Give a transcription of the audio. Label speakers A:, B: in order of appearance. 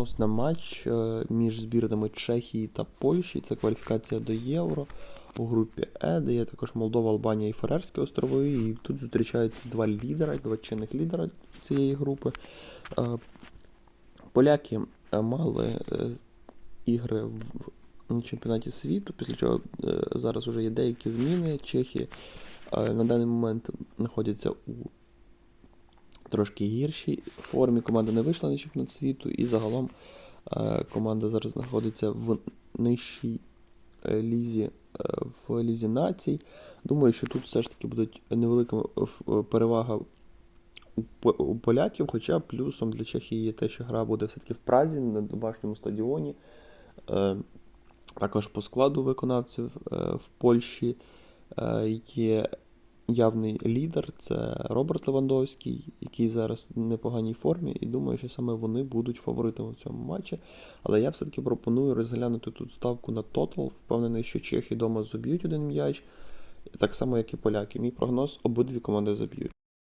A: прогноз на матч е, між збірними Чехії та Польщі. Це кваліфікація до Євро у групі Е, де є також Молдова, Албанія і Фарерські острови. І тут зустрічаються два лідера, два чинних лідера цієї групи. Е, Поляки е, мали ігри в чемпіонаті світу, після чого зараз вже є деякі зміни. Чехи на даний момент знаходяться у трошки гіршій формі. Команда не вийшла на чемпіонат світу, і загалом е, команда зараз знаходиться в нижчій е, лізі, е, в лізі націй. Думаю, що тут все ж таки буде невелика перевага у поляків, хоча плюсом для Чехії є те, що гра буде все-таки в Празі на домашньому стадіоні. Також по складу виконавців в Польщі є явний лідер, це Роберт Левандовський, який зараз в непоганій формі, і думаю, що саме вони будуть фаворитами в цьому матчі. Але я все-таки пропоную розглянути тут ставку на тотал. Впевнений, що чехи вдома заб'ють один м'яч, так само, як і поляки. Мій прогноз обидві команди заб'ють.